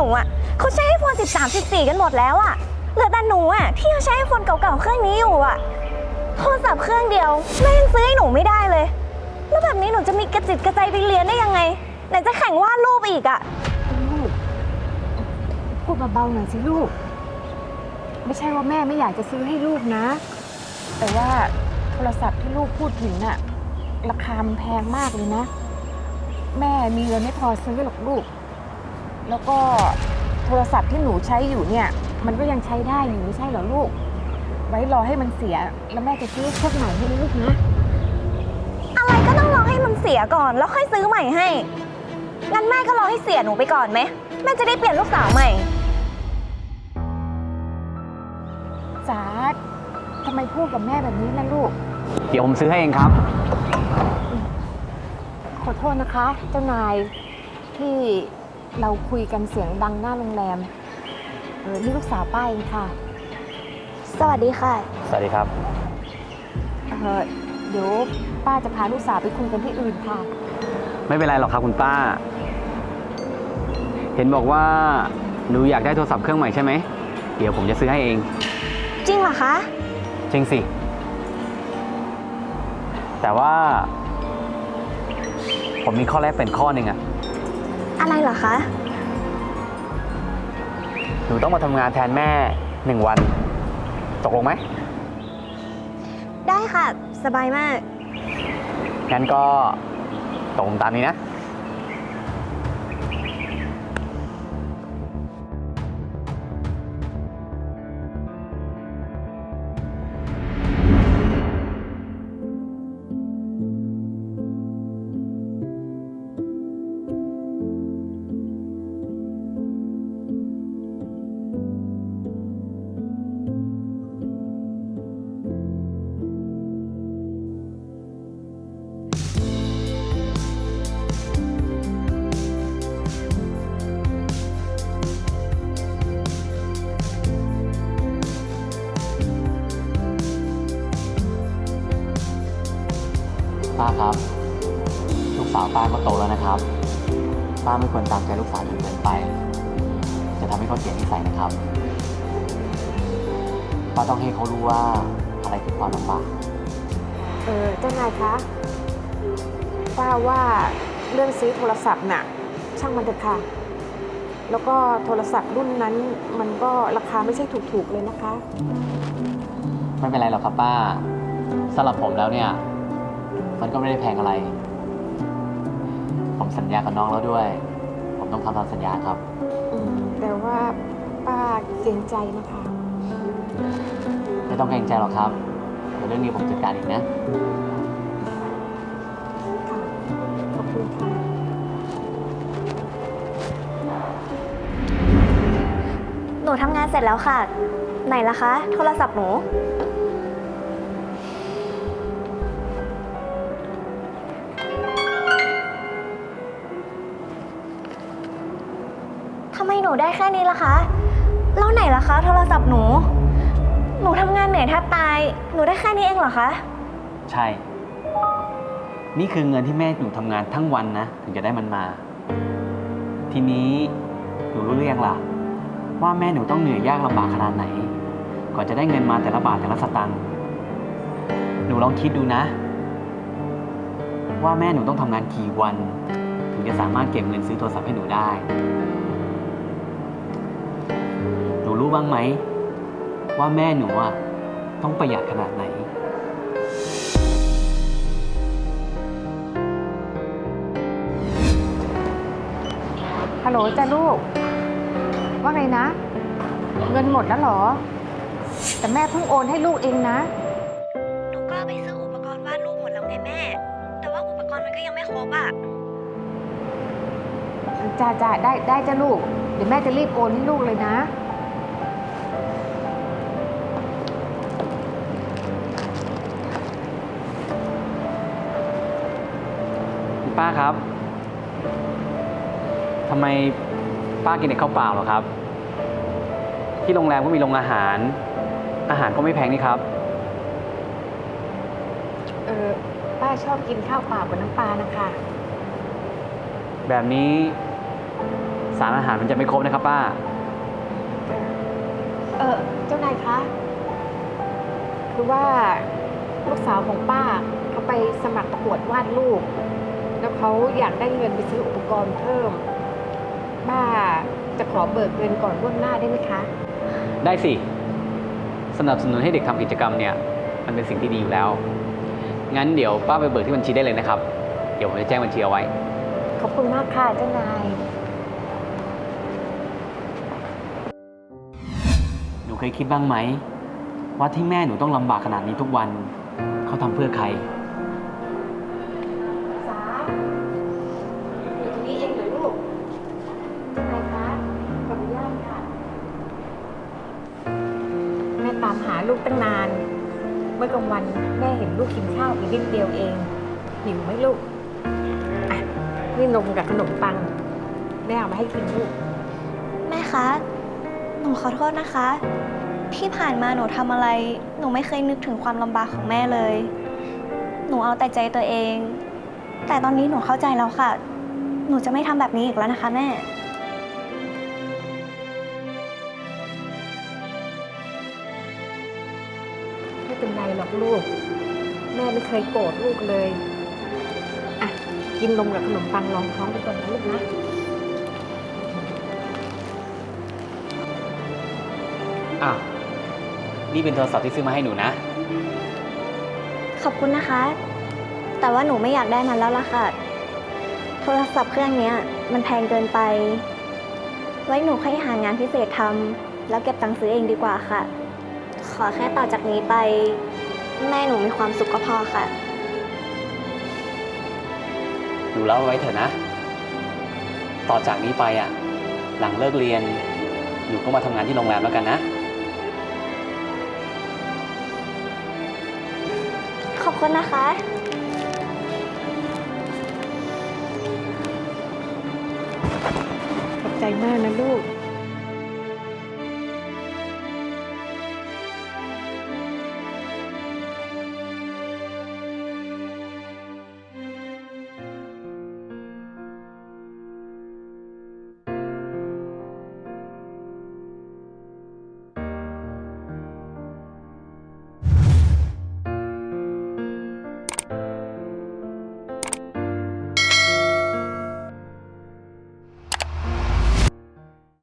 หนูอะเขาใช้ไอโฟน13 14 กันหมดแล้วอะเหลือแต่หนูอะที่ยังใช้ไอโฟนเก่าๆเครื่องนี้อยู่อะโทรศัพท์เครื่องเดียวแม่ยังซื้อให้หนูไม่ได้เลย แล้วแบบนี้หนูจะมีกระจิตกระใจไปเรียนได้ยังไง ไหนจะแข่งวาดรูปอีกอะ ลูกพูดเบาๆหน่อยสิลูก ไม่ใช่ว่าแม่ไม่อยากจะซื้อให้ลูกนะ แต่ว่าโทรศัพท์ที่ลูกพูดถึงน่ะราคามันแพงมากเลยนะ แม่มีเงินไม่พอซื้อหรอกลูก แล้วก็โทรศัพท์ที่หนูใช้อยู่เนี่ย มันก็ยังใช้ได้อยู่ไม่ใช่เหรอลูก ไว้รอให้มันเสียแล้วแม่จะซื้อเครื่องใหม่ให้ลูกนะอะไรก็ต้องรอให้มันเสียก่อน แล้วค่อยซื้อใหม่ให้ งั้นแม่ก็รอให้เสียหนูไปก่อนไหมแม่จะได้เปลี่ยนลูกสาวใหม่จ๋าทำไมพูดกับแม่แบบนี้ล่ะลูก เดี๋ยวผมซื้อให้เองครับ ขอโทษนะคะ เจ้านายที่ เราคุยกันเสียงดังหน้าโรงแรม เออนี่ลูกสาวป้าเองค่ะ สวัสดีค่ะ สวัสดีครับ เออเดี๋ยวป้าจะพาลูกสาวไปคุยกันที่อื่นค่ะ ไม่เป็นไรหรอกครับคุณป้า เห็นบอกว่าหนูอยากได้โทรศัพท์เครื่องใหม่ใช่ไหม เดี๋ยวผมจะซื้อให้เอง จริงเหรอคะ จริงสิ แต่ว่า ผมมีข้อแรกเป็นข้อหนึ่งอะ อะไรเหรอคะ หนูต้องมาทำงานแทนแม่หนึ่งวัน ตกลงไหม ได้ค่ะ สบายมาก งั้นก็ตกลงตามนี้นะ ป้าครับ ลูกสาวป้าก็โตแล้วนะครับ ป้าไม่ควรตามใจลูกสาวจนเกินไป จะทำให้เขาเสียนิสัยนะครับ ป้าต้องให้เขารู้ว่าอะไรคือความลำบากเออเจ้านายคะป้าว่าเรื่องซื้อโทรศัพท์น่ะ ช่างมันเถอะค่ะ แล้วก็โทรศัพท์รุ่นนั้นมันก็ราคาไม่ใช่ถูกๆเลยนะคะ ไม่เป็นไรหรอกครับป้าสำหรับผมแล้วเนี่ย มันก็ไม่ได้แพงอะไร ผมสัญญากับน้องแล้วด้วย ผมต้องทำตามสัญญาครับ อืมแต่ว่าป้าเกรงใจนะคะ ไม่ต้องเกรงใจหรอกครับเดี๋ยวเรื่องนี้ผมจัดการเองนะค่ะขอบคุณค่ะ หนูทำงานเสร็จแล้วค่ะ ไหนล่ะคะ โทรศัพท์หนู นูได้แค่นี้ล่ะคะ แล้วไหนล่ะคะ โทรศัพท์หนู หนูทำงานเหนื่อยแทบตาย หนูได้แค่นี้เองเหรอคะ ใช่ นี่คือเงินที่แม่หนูทำงานทั้งวันนะ ถึงจะได้มันมา ทีนี้หนูรู้หรือยังล่ะ ว่าแม่หนูต้องเหนื่อยยากลำบากขนาดไหน ก่อนจะได้เงินมาแต่ละบาทแต่ละสตังค์ หนูลองคิดดูนะ ว่าแม่หนูต้องทำงานกี่วัน ถึงจะสามารถเก็บเงินซื้อโทรศัพท์ให้หนูได้ รู้บ้างไหม ว่าแม่หนูอะต้องประหยัดขนาดไหน ฮัลโหลจ้าลูก ว่าไงนะ เงินหมดแล้วเหรอ แต่แม่เพิ่งโอนให้ลูกเองนะ หนูก็ไปซื้ออุปกรณ์วาดรูปหมดแล้วไงแม่ แต่ว่าอุปกรณ์มันก็ยังไม่ครบอะ จ้าจ้าได้ได้จ้าลูก เดี๋ยวแม่จะรีบโอนให้ลูกเลยนะ ป้าครับทำไมป้ากินแต่ข้าวเปล่าเหรอครับ ที่โรงแรมก็มีโรงอาหาร อาหารก็ไม่แพงนี่ครับ เออป้าชอบกินข้าวเปล่ากับน้ำปลานะคะ แบบนี้สารอาหารมันจะไม่ครบนะครับ ป้า เออเจ้านายคะคือว่าลูกสาวของป้าเขาไปสมัครประกวดวาดรูป แล้วเขาอยากได้เงินไปซื้ออุปกรณ์เพิ่มป้าจะขอเบิกเงินก่อนล่วงหน้าได้ไหมคะ ได้สิ สนับสนุนให้เด็กทำกิจกรรมเนี่ย มันเป็นสิ่งที่ดีอยู่แล้ว งั้นเดี๋ยวป้าไปเบิกที่บัญชีได้เลยนะครับ เดี๋ยวผมจะแจ้งบัญชีเอาไว้ ขอบคุณมากค่ะเจ้านาย หนูเคยคิดบ้างไหม ว่าที่แม่หนูต้องลำบากขนาดนี้ทุกวัน เขาทำเพื่อใคร ตามหาลูกตั้งนาน เมื่อกลางวันแม่เห็นลูกกินข้าวอีกนิดเดียวเองหิวไหมลูกอะนี่นมกับขนมปัง แม่เอามาให้กินลูก แม่คะ หนูขอโทษนะคะ ที่ผ่านมาหนูทำอะไร หนูไม่เคยนึกถึงความลำบากของแม่เลย หนูเอาแต่ใจตัวเอง แต่ตอนนี้หนูเข้าใจแล้วค่ะ หนูจะไม่ทำแบบนี้อีกแล้วนะคะแม่ เป็นไรหรอกลูก แม่ไม่เคยโกรธลูกเลยอะกินนมกับขนมปังรองท้องไปก่อนนะลูกนะอ้าวนี่เป็นโทรศัพท์ที่ซื้อมาให้หนูนะ ขอบคุณนะคะ แต่ว่าหนูไม่อยากได้มันแล้วล่ะค่ะ โทรศัพท์เครื่องเนี้ย มันแพงเกินไป ไว้หนูค่อยหางานพิเศษทำแล้วเก็บตังค์ซื้อเองดีกว่าค่ะ ขอแค่ต่อจากนี้ไป แม่หนูมีความสุขก็พอค่ะ หนูเล่าไว้เถอะนะ ต่อจากนี้ไปอะ หลังเลิกเรียน หนูก็มาทำงานที่โรงแรมแล้วกันนะ ขอบคุณนะคะ ขอบใจมากนะลูก